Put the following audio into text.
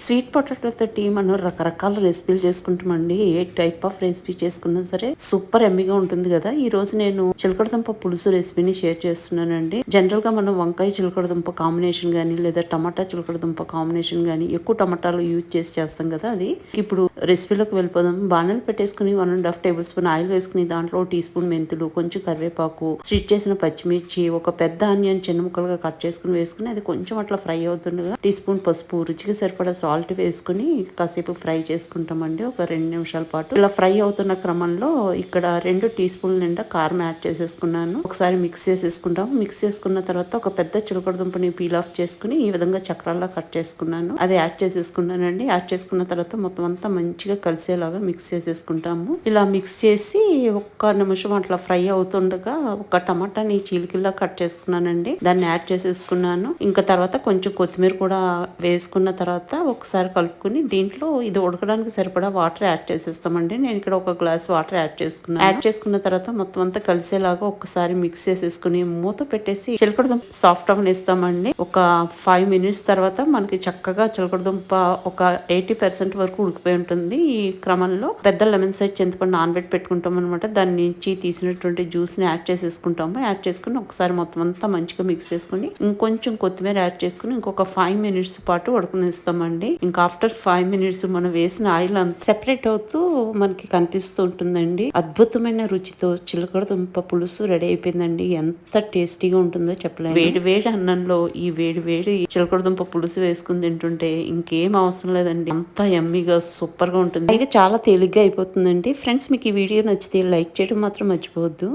Sweet potato tea మనం రకరకాల రెసిపీలు చేసుకుంటామండి. ఏ టైప్ ఆఫ్ రెసిపీ చేసుకున్నా సరే సూపర్ ఎమ్మిగా ఉంటుంది కదా. ఈ రోజు నేను చిలకడదుంప పులుసు రెసిపీని షేర్ చేస్తున్నానండి. జనరల్గా మనం వంకాయ చిలకడదుంప కాంబినేషన్ కానీ లేదా టమాటా చిలకడదుంప కాంబినేషన్ కానీ ఎక్కువ టమాటాలు యూజ్ చేసి చేస్తాం కదా అది. ఇప్పుడు రెసిపీలోకి వెళ్ళిపోదాం. బాణలు పెట్టేసుకుని one and half tablespoon oil వేసుకుని దాంట్లో టీ స్పూన్ మెంతులు కొంచెం కరివేపాకు స్ట్రిచ్ చేసిన పచ్చిమిర్చి ఒక పెద్ద ఆనియన్ చిన్న ముక్కలుగా కట్ చేసుకుని వేసుకుని అది కొంచెం అట్లా ఫ్రై అవుతుండగా టీ స్పూన్ పసుపు రుచికి సరిపడా సాల్ట్ వేసుకుని కాసేపు ఫ్రై చేసుకుంటామండి. ఒక రెండు నిమిషాల పాటు. ఇలా ఫ్రై అవుతున్న క్రమంలో ఇక్కడ రెండు టీ స్పూన్ నిండా కారం యాడ్ చేసేసుకున్నాను. ఒకసారి మిక్స్ చేసేసుకుంటాము. మిక్స్ చేసుకున్న తర్వాత ఒక పెద్ద చిలకడ దుంపని పీల్ ఆఫ్ చేసుకుని ఈ విధంగా చక్రాల్లో కట్ చేసుకున్నాను. అది యాడ్ చేసేసుకున్నానండి. యాడ్ చేసుకున్న తర్వాత మొత్తం అంతా మంచిగా కలిసేలాగా మిక్స్ చేసేసుకుంటాము. ఇలా మిక్స్ చేసి ఒక్క నిమిషం అట్లా ఫ్రై అవుతుండగా ఒక టమాటాని చీలికిల్లా కట్ చేసుకున్నానండి. దాన్ని యాడ్ చేసేసుకున్నాను. ఇంకా తర్వాత కొంచెం కొత్తిమీర కూడా వేసుకున్న తర్వాత ఒకసారి కలుపుకుని దీంట్లో ఇది ఉడకడానికి సరిపడా వాటర్ యాడ్ చేసేస్తామండి. నేను ఇక్కడ ఒక గ్లాస్ వాటర్ యాడ్ చేసుకున్నాను. యాడ్ చేసుకున్న తర్వాత మొత్తం అంతా కలిసేలాగా ఒకసారి మిక్స్ చేసేసుకుని మూత పెట్టేసి చిలకడదుంప సాఫ్ట్ అవనిస్తామండి ఒక ఫైవ్ మినిట్స్ తర్వాత మనకి చక్కగా చిలకడదుంప ఒక ఎయిటీ పర్సెంట్ వరకు ఉడికిపోయి ఉంటుంది. ఈ క్రమంలో పెద్ద లెమన్ సైజ్ చింతపండు నానబెట్టి పెట్టుకుంటాం అనమాట దాని నుంచి తీసినటువంటి జ్యూస్ని యాడ్ చేసేసుకుంటాము. యాడ్ చేసుకుని ఒకసారి మొత్తం అంతా మంచిగా మిక్స్ చేసుకుని ఇంకొంచెం కొత్తిమీర యాడ్ చేసుకుని ఇంకొక ఫైవ్ మినిట్స్ పాటు ఉడకనిస్తామండి. ఇంకా ఆఫ్టర్ ఫైవ్ మినిట్స్ మనం వేసిన ఆయిల్ అంత సెపరేట్ అవుతూ మనకి కనిపిస్తూ ఉంటుందండి. అద్భుతమైన రుచితో చిలకడ దుంప పులుసు రెడీ అయిపోయిందండి. ఎంత టేస్టీగా ఉంటుందో చెప్పలేము. వేడి వేడి అన్నంలో ఈ వేడి వేడి చిలకడ దుంప పులుసు వేసుకుని తింటుంటే ఇంకేం అవసరం లేదండి. అంత ఎమ్మిగా సూపర్గా ఉంటుంది. పైగా చాలా తేలిగ్గా అయిపోతుందండి. ఫ్రెండ్స్ మీకు ఈ వీడియో నచ్చితే లైక్ చేయడం మాత్రం మర్చిపోవద్దు.